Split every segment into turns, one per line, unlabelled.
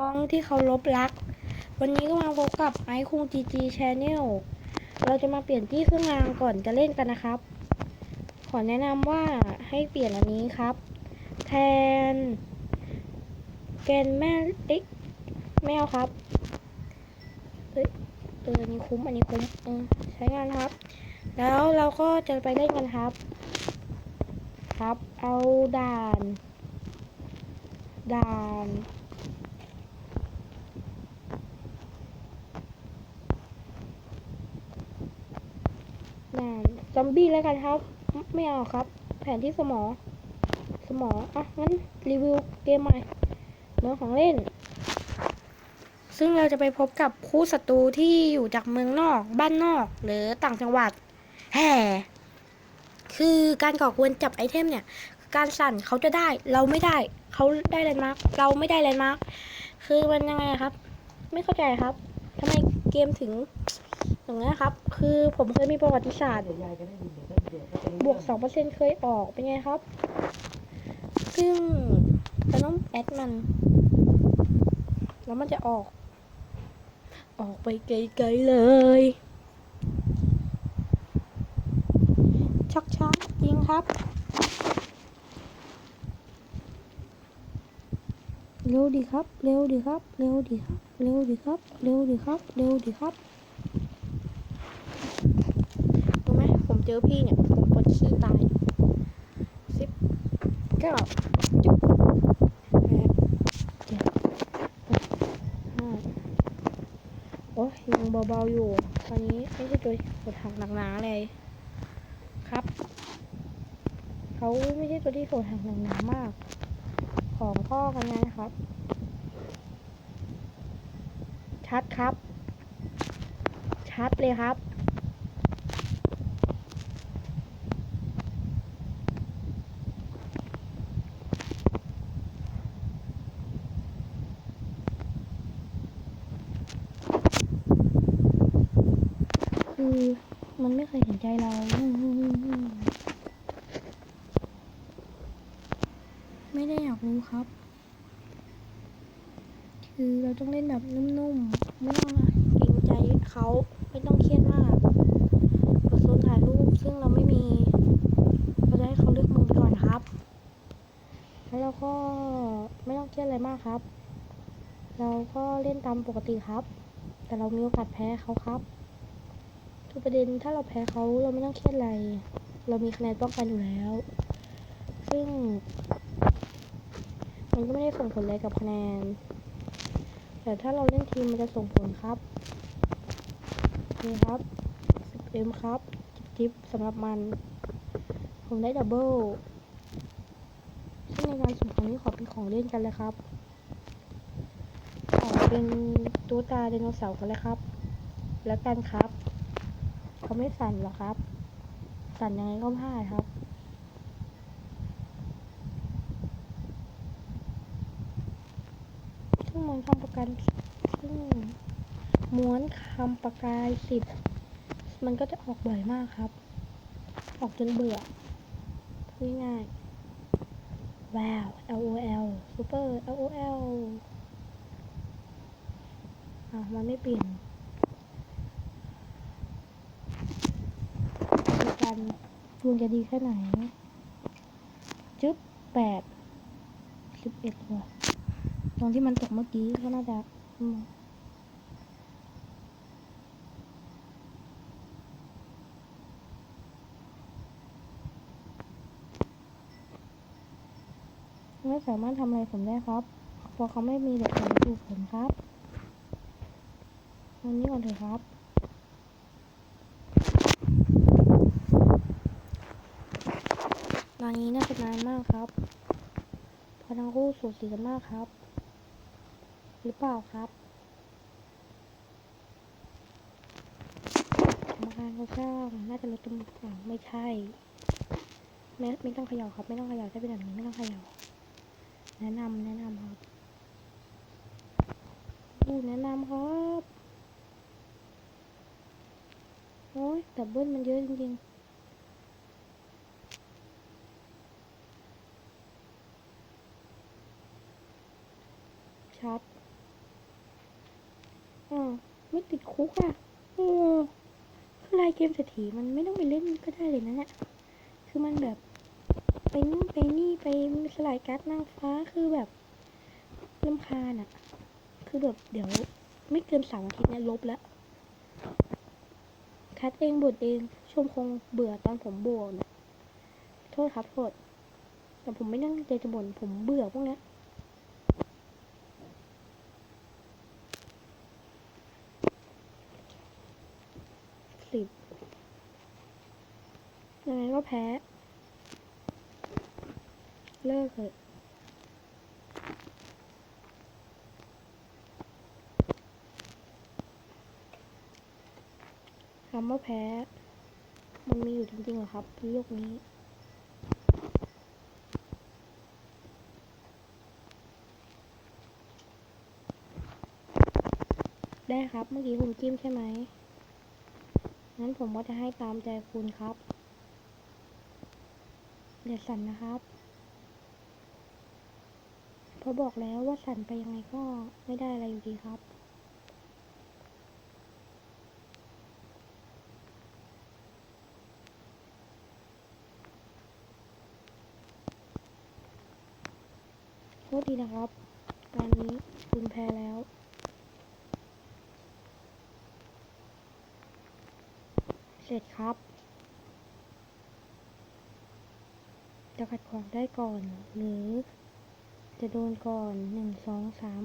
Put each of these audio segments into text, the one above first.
น้องที่เคารพรัก วันนี้ก็มาพบกับไอคุงจีจีชแนลเราจะมาเปลี่ยนที่เครื่องรางก่อนจะเล่นกันนะครับ ขอแนะนำว่าให้เปลี่ยนอันนี้ครับ แทน แกนแม่เอ๊ะไม่เอาครับเฮ้ยเอออันนี้คุ้มอันนี้คุ้มเออใช้งานครับ แล้วเราก็จะไปเล่นกันครับ ครับ เอาด่าน ด่าน ด่าน ซอมบี้แล้วกันครับ ไม่เอาครับ แผนที่สมองสมองอะงั้นรีวิวเกมใหม่เมืองของเล่น ซึ่งเราจะไปพบกับคู่ศัตรูที่อยู่จากเมืองนอก บ้านนอก หรือต่างจังหวัด แห่คือการก่อกวนจับไอเทมเนี่ย การสั่นเขาจะได้ เราไม่ได้ เขาได้แลนด์มาร์คเราไม่ได้แลนด์มาร์คคือมันยังไงครับ ไม่เข้าใจครับทำไมเกมถึง อย่างนี้ครับ คือผมเคยมีประวัติศาสตร์ บวกสองเปอร์เซ็นเคยออกเป็นไงครับ ซึ่งเราต้องแอดมัน แล้วมันจะออก ออกไปไกลๆเลย ชักช้าจริงครับเร็วดีครับ เร็วดีครับ เร็วดีครับ เร็วดีครับ เร็วดีครับ เร็วดีครับ รู้ไหมผม เจอพี่เนี่ยผมปวดขี้ตายสิบเก้าเจ็ดแปดเจ็ดห้าโอ้ยยังเบาๆอยู่ ตอนนี้ไม่ใช่ตัวปวดหักหนักหนาเลยครับ เขาไม่ใช่ตัวที่ปวดหักหนักหนามาก ของพ่อกันนะครับ ชัดครับ ชัดเลยครับ คือมันไม่เคยเห็นใจเราไม่ได้อยากรู้ครับ คือเราต้องเล่นแบบนุ่มๆไม่ต้องเกรงใจเขาไม่ต้องเครียดมากกดโซนถ่ายรูปซึ่งเราไม่มีเราจะให้เขาเลือกมือไปก่อนครับ แล้วเราก็ไม่ต้องเครียดอะไรมากครับ เราก็เล่นตามปกติครับ แต่เรามีโอกาสแพ้เขาครับ คือประเด็นถ้าเราแพ้เขาเราไม่ต้องเครียดอะไร เรามีคะแนนป้องกันอยู่แล้ว ซึ่ง มันก็ไม่ได้ส่งผลอะไรกับคะแนน แต่ถ้าเราเล่นทีมมันจะส่งผลครับนี่ครับ 10M ครับจิ๊บสำหรับมัน ผมได้ดับเบิลซึ่งในการสุ่มครั้งนี้ขอเป็นของเล่นกันเลยครับขอเป็นตัวตาไดโนเสาร์กันเลยครับ แล้วกันครับ เขาไม่สั่นหรอกครับ สั่นยังไงก็พลาดครับ ซึ่งม้วนคำประกันซึ่งม้วนคำประกายสิทธิ์มันก็จะออกบ่อยมากครับ ออกจนเบื่อง่ายๆว้าว LOL Super LOL อะมันไม่เปลี่ยนดู กันดวงจะดีแค่ไหนจึ๊บแปดสิบเอ็ดว่ะตรงที่มันตกเมื่อกี้ก็น่าจะไม่สามารถทำอะไรผมได้ครับ เพราะเขาไม่มีเด็กผมดูผมครับวันนี้ก่อนเถอะครับ ตอนนี้น่าจะนานมากครับเพราะทั้งคู่สูสีกันมากครับ หรือเปล่าครับกรรมการเขาสร้างน่าจะลดจำนวอะไม่ใช่ไม่ไม่ต้องเขย่าครับ ไม่ต้องเขย่าถ้าเป็นแบบนี้ไม่ต้องเขย่าแนะนำแนะนำครับอู้แนะนำครับ โอ้ยดับเบิ้ลมันเยอะจริงๆัดอ่าไม่ติดคุกอะโอ้คือลายเกมเศรษฐีมันไม่ต้องไปเล่นก็ได้เลยนะเนี่ย คือมันแบบ ไปนู่นไปนี่ไปสลายการ์ดนางฟ้าคือแบบลำคาญอะ คือแบบเดี๋ยวไม่เกินสามอาทิตย์เนี่ยลบแล้ว คัดเองบทเองชมคงเบื่อตอนผมบวกนี่ยโทษครับโทษแต่ผมไม่ตั้งใจจะบ่นผมเบื่อพวกนี้ สิบยังไงก็แพ้ เลิกเถอะคำว่าแพ้ มันมีอยู่จริงๆเหรอครับบนโลกนี้ได้ครับ เมื่อกี้คุณจิ้มใช่ไหม งั้นผมก็จะให้ตามใจคุณครับ อย่าสั่นนะครับเพราะบอกแล้วว่าสั่นไปยังไงก็ไม่ได้อะไรอยู่ดีครับโทษทีนะครับ การนี้คุณแพ้แล้ว เสร็จครับจะขัดขวางได้ก่อน หรือ จะโดนก่อนหนึ่งสองสาม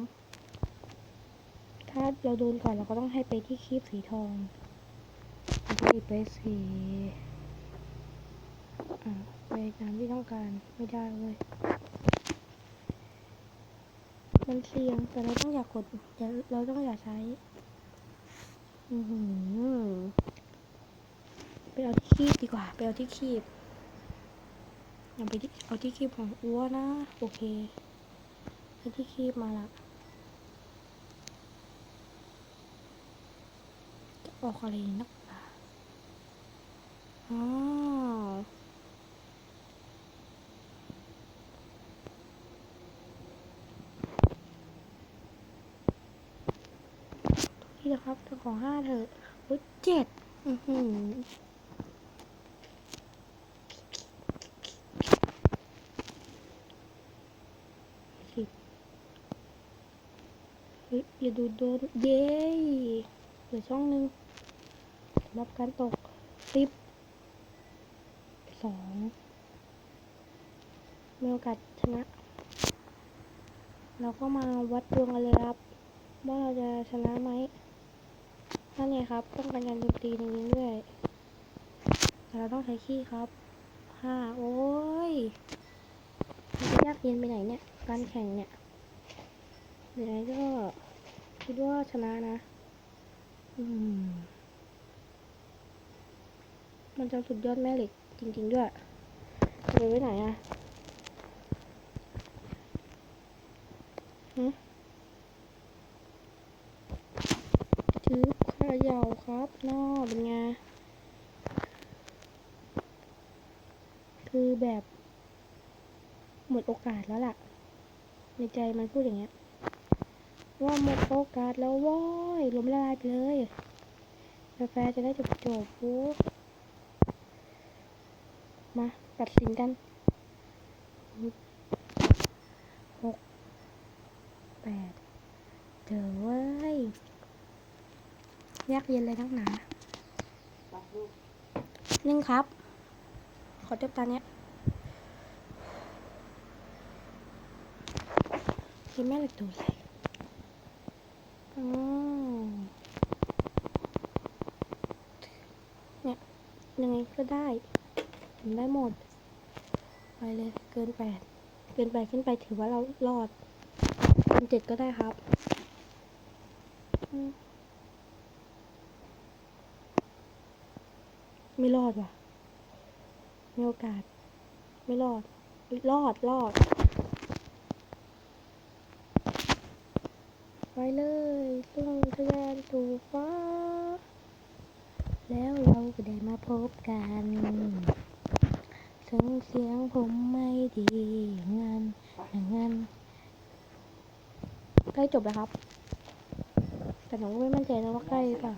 ถ้าเราโดนก่อนเราก็ต้องให้ไปที่คีบสีทองไปไปสีอ่าไปตามที่ต้องการไม่ได้เว้ยมันเสี่ยงแต่เราต้องอย่ากดเราต้องอย่าใช้ อือหือ ไปเอาที่คีบดีกว่า ไปเอาที่คีบเอาไปที่เอาที่คีบของอ้วนะ โอเคเอาที่คีบมาละจะออกอะไรนักหนาอ๋อที่นะครับของห้าเถอะโอ้เจ็ดอือหือ สิบเฮ้ย อย่าดูโดน เย้เหลือช่องหนึ่งสำหรับการตกสิบสองมีโอกาสชนะ เราก็มาวัดดวงกันเลยครับ ว่าเราจะชนะไหมนั่นไงครับต้องการการโจมตีในนี้ด้วยแต่เราต้องใช้ขี้ครับห้าโอ้ยมันจะยากเย็นไปไหนเนี่ย การแข่งเนี่ยเดี๋ยวนี้ก็ คิดว่าชนะนะ อืม มันจะสุดยอดแม่เหล็กจริง ๆ ด้วย จะไปไว้ไหนอะฮะจืบขยาวครับนอเป็นไง คือแบบ หมดโอกาสแล้วล่ะ ในใจมันพูดอย่างเงี้ย ว่าหมดโอกาสแล้วว้อยล้มละลายไปเลยกาแฟจะได้จบจบๆโอ้มาตัดสินกันหกแปดเจอเว้ยยากเย็นเลยทั้งหนาหนึ่งครับ ขอเทียบตาเนี้ยคือแม่เหล็กตัวใหญ่อ๋อ เนี่ย ยังไงก็ได้ทำได้หมด ไปเลย เกินแปด เกินแปดขึ้นไปถือว่าเรารอดเกินเจ็ดก็ได้ครับไม่รอดว่ะ มีโอกาส ไม่รอดอุ๊ยรอด รอด ไปเลยต้องทะยานสู่ฟ้า แล้วเราก็ได้มาพบกันถึงเสียงผมไม่ดีอย่านั้นอย่างนั้นใกล้จบแล้วครับ แต่หนูก็ไม่มั่นใจนะว่าใกล้หรือเปล่า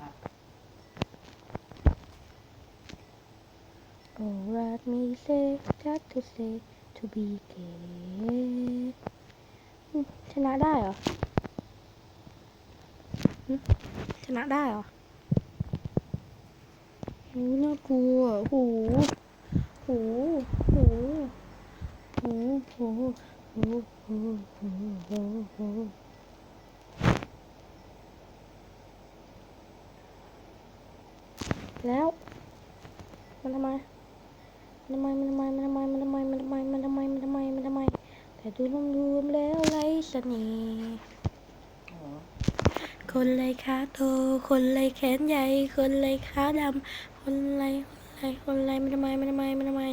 Oh, let me say, got to say, to be gay. อืมชนะได้เหรอ ชนะได้เหรอโหน่ากลัวโหโหโหโหโหโหโหโหโหโหแล้วมันทำไมมันทำไมมันทำไมมันทำไมมันทำไมมันทำไมมันทำไมมันทำไมมันทำไมแต่ดูรวมๆแล้วไรเสน่ห์ คนไรขาโต คนไรแขนใหญ่ คนไรขาดำ คนไรคนไรคนไรมันทำไมมันทำไมมันทำไม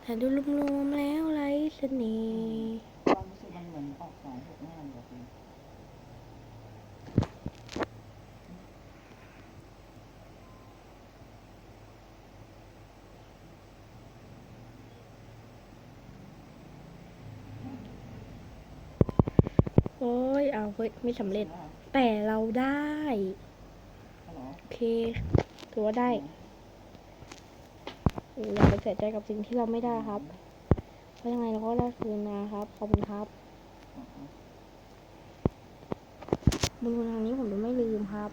แต่ดูรวมๆแล้วไรเสน่ห์
ความรู้สึกมันเหมือนออกสองหกห้าเลยคุณ
โอ้ย เอาเฮ้ย ไม่สำเร็จ แต่เราได้
ฮัลโหล
โอเคถือว่าได้อย่าไปเสียใจกับสิ่งที่เราไม่ได้ครับ เพราะยังไงเราก็ได้คืนมาครับ ขอบคุณครับบุญคุณทางนี้ผมจะไม่ลืมครับ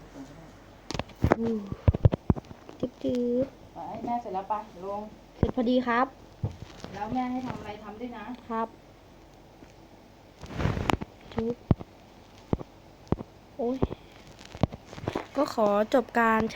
อืมจิ๊บจิ๊บ
ไปแม่เสร็จแล้วไปลง
เสร็จพอดีครับ
แล้วแม่ให้ทำอะไรทำด้วยนะ
ครับจุ๊บ โอ้ยก็ขอจบการช